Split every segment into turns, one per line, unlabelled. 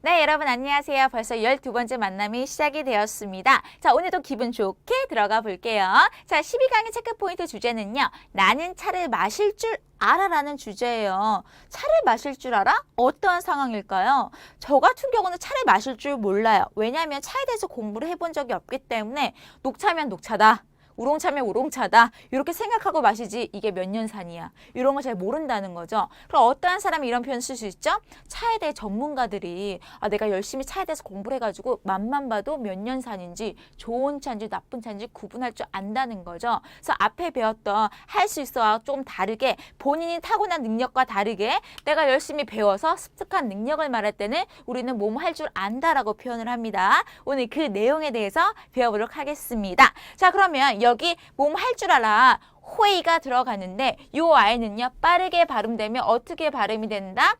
네, 여러분 안녕하세요. 벌써 12번째 만남이 시작이 되었습니다. 자, 오늘도 기분 좋게 들어가 볼게요. 자, 12강의 체크포인트 주제는요. 나는 차를 마실 줄 알아라는 주제예요. 차를 마실 줄 알아? 어떠한 상황일까요? 저 같은 경우는 차를 마실 줄 몰라요. 왜냐하면 차에 대해서 공부를 해본 적이 없기 때문에 녹차면 녹차다. 우롱차면 우롱차다. 이렇게 생각하고 마시지 이게 몇 년 산이야. 이런 걸 잘 모른다는 거죠. 그럼 어떠한 사람이 이런 표현 쓸 수 있죠? 차에 대해 전문가들이 아, 내가 열심히 차에 대해서 공부를 해가지고 맛만 봐도 몇 년 산인지 좋은 차인지 나쁜 차인지 구분할 줄 안다는 거죠. 그래서 앞에 배웠던 할 수 있어와 조금 다르게 본인이 타고난 능력과 다르게 내가 열심히 배워서 습득한 능력을 말할 때는 우리는 몸 할 줄 안다라고 표현을 합니다. 오늘 그 내용에 대해서 배워보도록 하겠습니다. 자 그러면 여기 몸 할 줄 알아. 호이가 들어가는데 요 아이는요 빠르게 발음되면 어떻게 발음이 된다?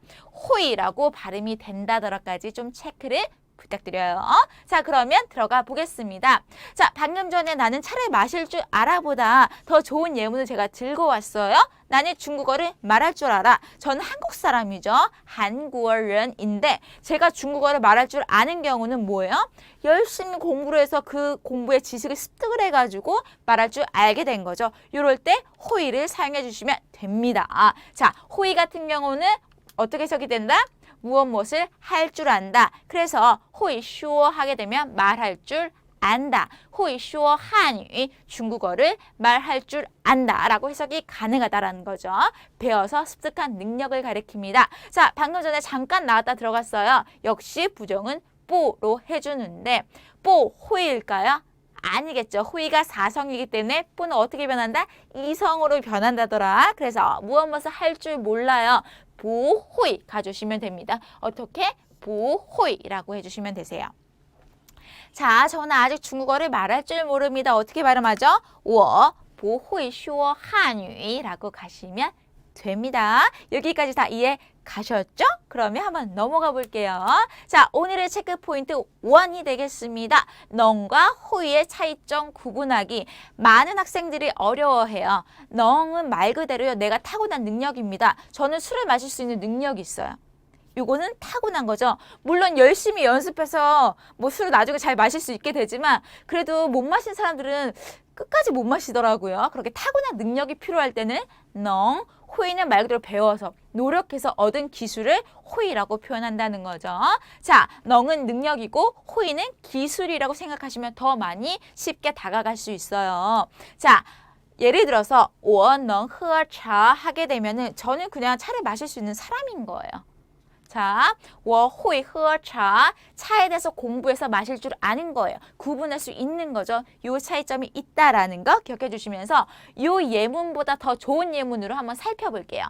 호이라고 발음이 된다더라까지 좀 체크를 부탁드려요. 자, 그러면 들어가 보겠습니다. 자, 방금 전에 나는 차를 마실 줄 알아보다 더 좋은 예문을 제가 들고 왔어요. 나는 중국어를 말할 줄 알아. 저는 한국 사람이죠. 한국어인인데 제가 중국어를 말할 줄 아는 경우는 뭐예요? 열심히 공부를 해서 그 공부의 지식을 습득을 해가지고 말할 줄 알게 된 거죠. 이럴 때 호의를 사용해 주시면 됩니다. 자, 호의 같은 경우는 어떻게 해석이 된다? 무엇 무엇을 할 줄 안다. 그래서 호의 쇼 하게 되면 말할 줄 안다. 호의 쇼 한유 중국어를 말할 줄 안다라고 해석이 가능하다라는 거죠. 배워서 습득한 능력을 가리킵니다. 자, 방금 전에 잠깐 나왔다 들어갔어요. 역시 부정은 뽀로 해주는데 뽀 호의일까요? 아니겠죠. 호의가 사성이기 때문에 뿐 어떻게 변한다? 이성으로 변한다더라. 그래서 무엇무엇을 할 줄 몰라요. 보호의 가주시면 됩니다. 어떻게? 보호의라고 해주시면 되세요. 자, 저는 아직 중국어를 말할 줄 모릅니다. 어떻게 발음하죠? 워, 보호의, 쇼어 한유라고 가시면 됩니다. 여기까지 다 이해 가셨죠? 그러면 한번 넘어가 볼게요. 자, 오늘의 체크 포인트 1이 되겠습니다. 넌과 호의의 차이점 구분하기. 많은 학생들이 어려워해요. 넌은 말 그대로요. 내가 타고난 능력입니다. 저는 술을 마실 수 있는 능력이 있어요. 요거는 타고난 거죠. 물론 열심히 연습해서 뭐 술을 나중에 잘 마실 수 있게 되지만 그래도 못 마신 사람들은 끝까지 못 마시더라고요. 그렇게 타고난 능력이 필요할 때는 넌 호의는 말 그대로 배워서 노력해서 얻은 기술을 호의라고 표현한다는 거죠. 자, 넝은 능력이고 호의는 기술이라고 생각하시면 더 많이 쉽게 다가갈 수 있어요. 자, 예를 들어서 我能喝茶 하게 되면은 저는 그냥 차를 마실 수 있는 사람인 거예요. 자, 워호이허차 차에 대해서 공부해서 마실 줄 아는 거예요. 구분할 수 있는 거죠. 요 차이점이 있다라는 거 기억해 주시면서 요 예문보다 더 좋은 예문으로 한번 살펴볼게요.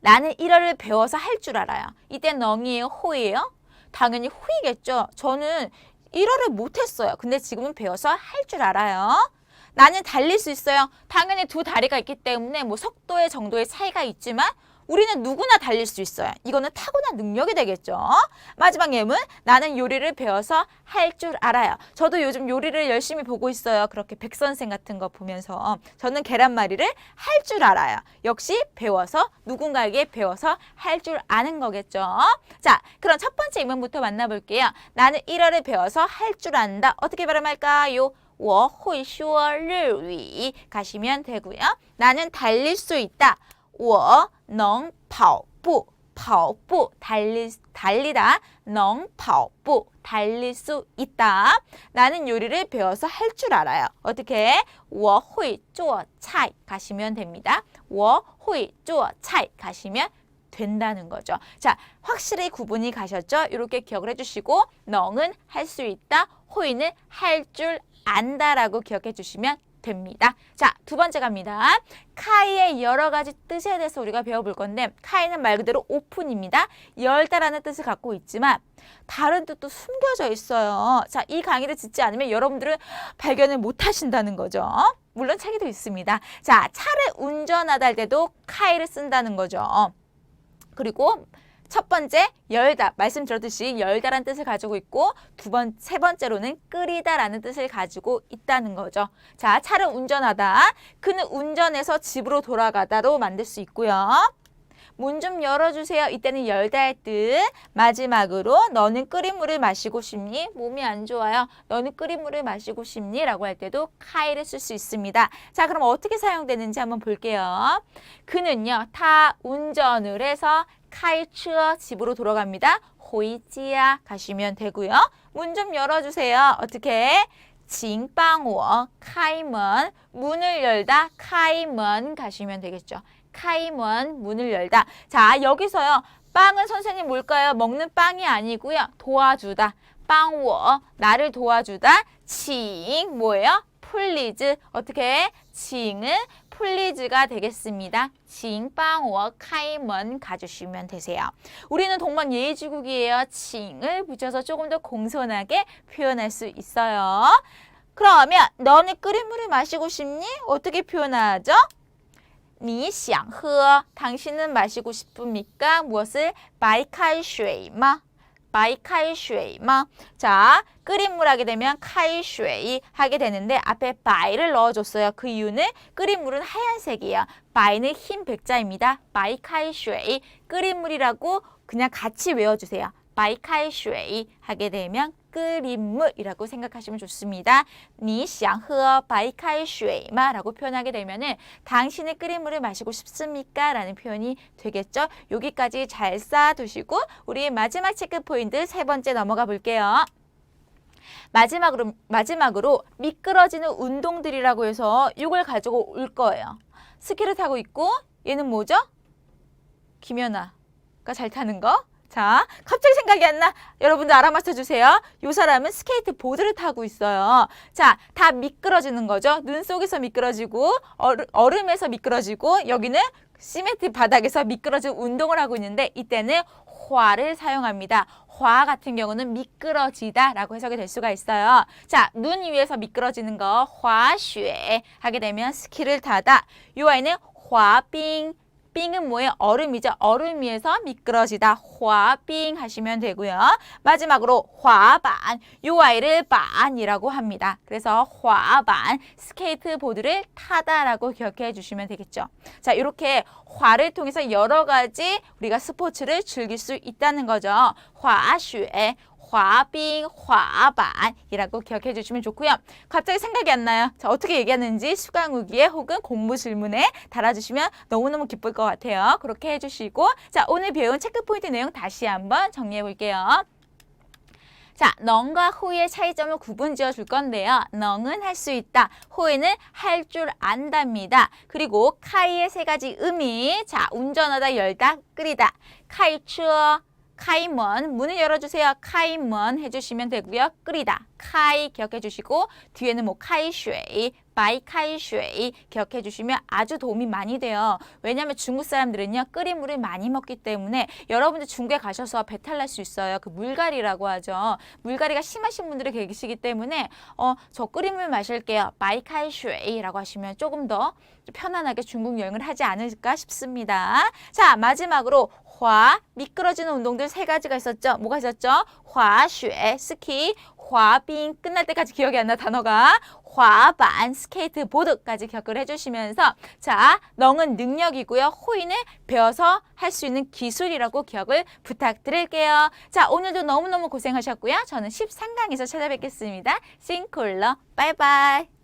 나는 1월을 배워서 할 줄 알아요. 이때 넝이에요? 호이에요? 당연히 호이겠죠. 저는 1월을 못했어요. 근데 지금은 배워서 할 줄 알아요. 나는 달릴 수 있어요. 당연히 두 다리가 있기 때문에 뭐 속도의 정도의 차이가 있지만 우리는 누구나 달릴 수 있어요. 이거는 타고난 능력이 되겠죠. 마지막 예문, 나는 요리를 배워서 할 줄 알아요. 저도 요즘 요리를 열심히 보고 있어요. 그렇게 백선생 같은 거 보면서 저는 계란말이를 할 줄 알아요. 역시 배워서 누군가에게 배워서 할 줄 아는 거겠죠. 자, 그럼 첫 번째 예문부터 만나볼게요. 나는 일어를 배워서 할 줄 안다. 어떻게 발음할까요? 我会说日语 가시면 되고요. 나는 달릴 수 있다. 我能跑步跑步 달리, 달리다 能跑步 달릴 수 있다. 나는 요리를 배워서 할 줄 알아요. 어떻게? 我会做菜 가시면 됩니다. 我会做菜 가시면 된다는 거죠. 자, 확실히 구분이 가셨죠? 이렇게 기억을 해주시고 넝은 할 수 있다, 호이는 할 줄 안다라고 기억해 주시면 됩니다. 자, 두 번째 갑니다. 카이의 여러 가지 뜻에 대해서 우리가 배워볼 건데 카이는 말 그대로 오픈입니다. 열다라는 뜻을 갖고 있지만 다른 뜻도 숨겨져 있어요. 자, 이 강의를 듣지 않으면 여러분들은 발견을 못 하신다는 거죠. 물론 책에도 있습니다. 자, 차를 운전하다 할 때도 카이를 쓴다는 거죠. 그리고 첫 번째 열다 말씀 들었듯이 열다라는 뜻을 가지고 있고 두 번 세 번째로는 끓이다라는 뜻을 가지고 있다는 거죠. 자, 차를 운전하다. 그는 운전해서 집으로 돌아가다로 만들 수 있고요. 문 좀 열어주세요. 이때는 열다의 뜻. 마지막으로 너는 끓인 물을 마시고 싶니? 몸이 안 좋아요. 너는 끓인 물을 마시고 싶니? 라고 할 때도 카이를 쓸 수 있습니다. 자, 그럼 어떻게 사용되는지 한번 볼게요. 그는요, 타 운전을 해서 카이츠어 집으로 돌아갑니다. 호이지야 가시면 되고요. 문 좀 열어주세요. 어떻게? 징방워 카이먼 문을 열다 카이먼 가시면 되겠죠. 카이먼 문을 열다. 자 여기서요. 빵은 선생님 뭘까요? 먹는 빵이 아니고요. 도와주다. 빵워 나를 도와주다. 칭 뭐예요? 플리즈 어떻게? 칭은 플리즈가 되겠습니다. 칭빵워 카이먼 가주시면 되세요. 우리는 동방 예의지국이에요. 칭을 붙여서 조금 더 공손하게 표현할 수 있어요. 그러면 너는 끓인 물을 마시고 싶니? 어떻게 표현하죠? 你想喝 당신은 마시고 싶습니까? 무엇을? 白开水吗? 白开水吗? 자, 끓인 물 하게 되면 开水 하게 되는데 앞에 白를 넣어줬어요. 그 이유는 끓인 물은 하얀색이에요. 白는 흰 백자입니다. 白开水 끓인 물이라고 그냥 같이 외워주세요. 白开水 하게 되면 끓인 물이라고 생각하시면 좋습니다. 你想喝白开水吗? 라고 표현하게 되면은 당신은 끓인 물을 마시고 싶습니까? 라는 표현이 되겠죠. 여기까지 잘 쌓아두시고 우리 마지막 체크 포인트 세 번째 넘어가 볼게요. 마지막으로 마지막으로 미끄러지는 운동들이라고 해서 이걸 가지고 올 거예요. 스키를 타고 있고 얘는 뭐죠? 김연아가 잘 타는 거. 자, 갑자기 생각이 안 나. 여러분들 알아맞혀 주세요. 이 사람은 스케이트 보드를 타고 있어요. 자, 다 미끄러지는 거죠. 눈 속에서 미끄러지고 얼음, 얼음에서 미끄러지고 여기는 시멘트 바닥에서 미끄러지는 운동을 하고 있는데 이때는 화를 사용합니다. 화 같은 경우는 미끄러지다라고 해석이 될 수가 있어요. 자, 눈 위에서 미끄러지는 거 화쉐 하게 되면 스키를 타다. 이 아이는 화빙 빙은 뭐예요? 얼음이죠. 얼음 위에서 미끄러지다. 화빙 하시면 되고요. 마지막으로 화반. 요 아이를 반이라고 합니다. 그래서 화반 스케이트보드를 타다라고 기억해 주시면 되겠죠. 자, 이렇게 화를 통해서 여러 가지 우리가 스포츠를 즐길 수 있다는 거죠. 화쉐 화빙, 화반이라고 기억해 주시면 좋고요. 갑자기 생각이 안 나요. 자, 어떻게 얘기하는지 수강 후기에 혹은 공부 질문에 달아주시면 너무너무 기쁠 것 같아요. 그렇게 해주시고 자, 오늘 배운 체크포인트 내용 다시 한번 정리해 볼게요. 자, 넌과 호의 차이점을 구분 지어 줄 건데요. 넌은 할 수 있다. 호에는 할 줄 안답니다. 그리고 카이의 세 가지 의미. 자, 운전하다, 열다, 끓이다. 카이 추어, 카이먼 문을 열어주세요. 카이먼 해주시면 되고요. 끓이다. 카이 기억해 주시고 뒤에는 뭐 카이쉐이, 바이 카이쉐이 기억해 주시면 아주 도움이 많이 돼요. 왜냐하면 중국 사람들은요 끓인 물을 많이 먹기 때문에 여러분들 중국에 가셔서 배탈 날 수 있어요. 그 물갈이라고 하죠. 물갈이가 심하신 분들이 계시기 때문에 어저 끓인 물 마실게요. 바이 카이쉐이라고 하시면 조금 더 편안하게 중국 여행을 하지 않을까 싶습니다. 자 마지막으로 화 미끄러지는 운동들 세 가지가 있었죠. 뭐가 있었죠? 화 쉐 스키, 화빙 끝날 때까지 기억이 안 나 단어가 화반 스케이트 보드까지 기억을 해주시면서 자 넝은 능력이고요. 호이는 배워서 할 수 있는 기술이라고 기억을 부탁드릴게요. 자 오늘도 너무너무 고생하셨고요. 저는 13강에서 찾아뵙겠습니다. 싱콜러 바이바이